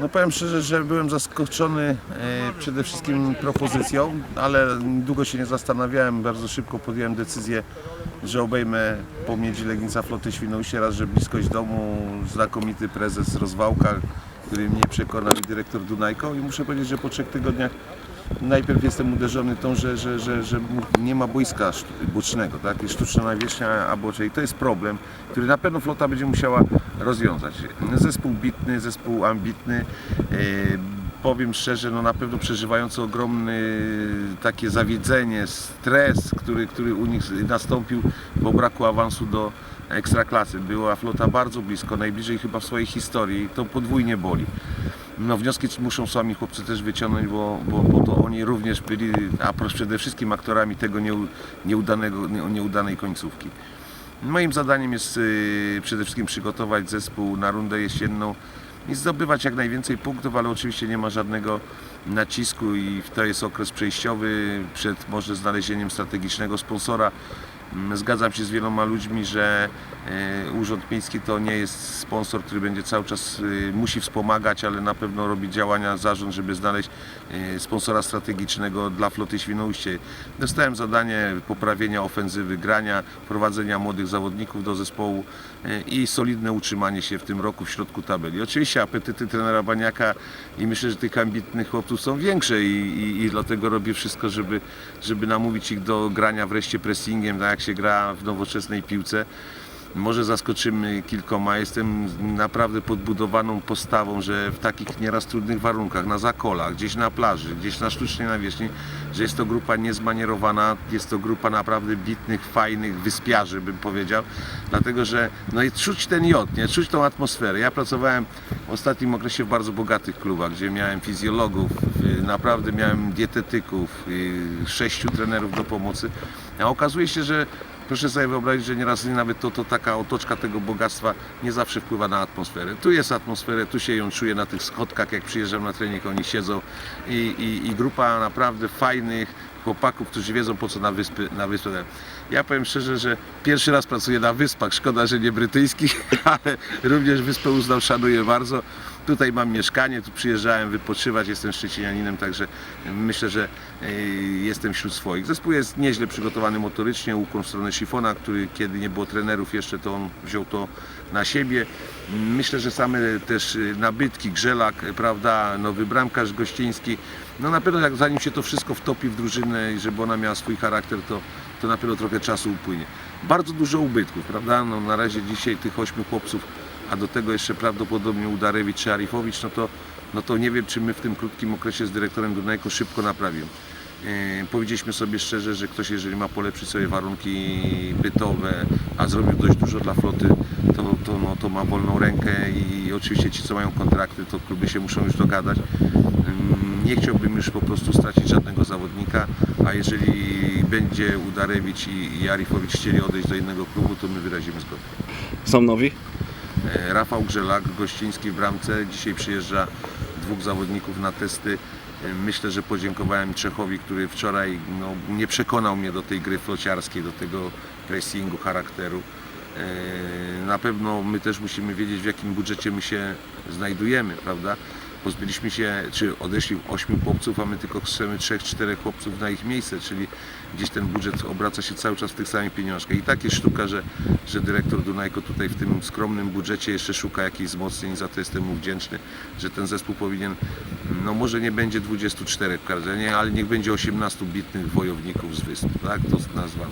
No powiem szczerze, że byłem zaskoczony e, przede wszystkim propozycją, ale długo się nie zastanawiałem, bardzo szybko podjąłem decyzję, że obejmę po miedzi Legnica Floty Świnoujście, raz, że bliskość domu, znakomity prezes Rozwałka, który mnie przekonał i dyrektor Dunajko. I muszę powiedzieć, że po trzech tygodniach najpierw jestem uderzony tą, że, że, że, że nie ma boiska bocznego, tak? Jest sztuczna nawierzchnia, a bocze i to jest problem, który na pewno flota będzie musiała rozwiązać. Zespół bitny, zespół ambitny, e, powiem szczerze, no na pewno przeżywający ogromny takie zawiedzenie, stres, który, który u nich nastąpił, bo braku awansu do ekstraklasy. Była flota bardzo blisko, najbliżej chyba w swojej historii, to podwójnie boli. No wnioski muszą sami chłopcy też wyciągnąć, bo, bo, bo to oni również byli, a przede wszystkim aktorami tego nieu- nieudanego, nie- nieudanej końcówki. Moim zadaniem jest y, przede wszystkim przygotować zespół na rundę jesienną i zdobywać jak najwięcej punktów, ale oczywiście nie ma żadnego nacisku i to jest okres przejściowy przed może znalezieniem strategicznego sponsora. Zgadzam się z wieloma ludźmi, że e, Urząd Miejski to nie jest sponsor, który będzie cały czas e, musi wspomagać, ale na pewno robi działania zarząd, żeby znaleźć e, sponsora strategicznego dla floty Świnoujście. Dostałem zadanie poprawienia ofensywy grania, prowadzenia młodych zawodników do zespołu i solidne utrzymanie się w tym roku w środku tabeli. Oczywiście apetyty trenera Baniaka i myślę, że tych ambitnych chłopców są większe i, i, i dlatego robię wszystko, żeby, żeby namówić ich do grania wreszcie pressingiem, tak jak się gra w nowoczesnej piłce. Może zaskoczymy kilkoma. Jestem naprawdę podbudowaną postawą, że w takich nieraz trudnych warunkach, na zakolach, gdzieś na plaży, gdzieś na sztucznej nawierzchni, że jest to grupa niezmanierowana, jest to grupa naprawdę bitnych, fajnych wyspiarzy, bym powiedział. Dlatego, że no i czuć ten jod, nie? czuć tą atmosferę. Ja pracowałem w ostatnim okresie w bardzo bogatych klubach, gdzie miałem fizjologów, y, naprawdę miałem dietetyków, y, sześciu trenerów do pomocy. A okazuje się, że Proszę sobie wyobrazić, że nieraz nawet to, to taka otoczka tego bogactwa nie zawsze wpływa na atmosferę. Tu jest atmosfera, tu się ją czuje na tych schodkach, jak przyjeżdżam na trening, oni siedzą i, i, i grupa naprawdę fajnych chłopaków, którzy wiedzą po co na wyspy, na wyspę. Ja powiem szczerze, że pierwszy raz pracuję na wyspach, szkoda, że nie brytyjskich, ale również wyspę uznał, szanuję bardzo. Tutaj mam mieszkanie, tu przyjeżdżałem wypoczywać, jestem szczecinianinem, także myślę, że e, jestem wśród swoich. Zespół jest nieźle przygotowany motorycznie, ukłon w stronę Szifona, który kiedy nie było trenerów jeszcze, to on wziął to na siebie. Myślę, że same też e, nabytki, Grzelak, e, prawda, nowy bramkarz gościński, no na pewno jak zanim się to wszystko wtopi w drużynę i żeby ona miała swój charakter, to, to na pewno trochę czasu upłynie. Bardzo dużo ubytków, prawda? No, na razie dzisiaj tych ośmiu chłopców, a do tego jeszcze prawdopodobnie Udarewicz czy Arifowicz, no to, no to nie wiem, czy my w tym krótkim okresie z dyrektorem Dunajko szybko naprawimy. E, Powiedzieliśmy sobie szczerze, że ktoś, jeżeli ma polepszyć sobie warunki bytowe, a zrobił dość dużo dla floty, to, to, no, to ma wolną rękę i oczywiście ci, co mają kontrakty, to kluby się muszą już dogadać. Mm, Nie chciałbym już po prostu stracić żadnego zawodnika, a jeżeli będzie Udarewicz i i Arifowicz chcieli odejść do innego klubu, to my wyrazimy zgodę. Są nowi? E, Rafał Grzelak, gościński w bramce. Dzisiaj przyjeżdża dwóch zawodników na testy. E, Myślę, że podziękowałem Czechowi, który wczoraj no, nie przekonał mnie do tej gry flociarskiej, do tego pressingu, charakteru. E, Na pewno my też musimy wiedzieć, w jakim budżecie my się znajdujemy, prawda? Pozbyliśmy się, czy odeszli ośmiu chłopców, a my tylko chcemy trzech, czterech chłopców na ich miejsce, czyli gdzieś ten budżet obraca się cały czas w tych samych pieniążkach. I tak jest sztuka, że, że dyrektor Dunajko tutaj w tym skromnym budżecie jeszcze szuka jakichś wzmocnień, za to jestem mu wdzięczny, że ten zespół powinien, no może nie będzie 24 w nie, ale niech będzie 18 bitnych wojowników z wysp, tak to nazwam.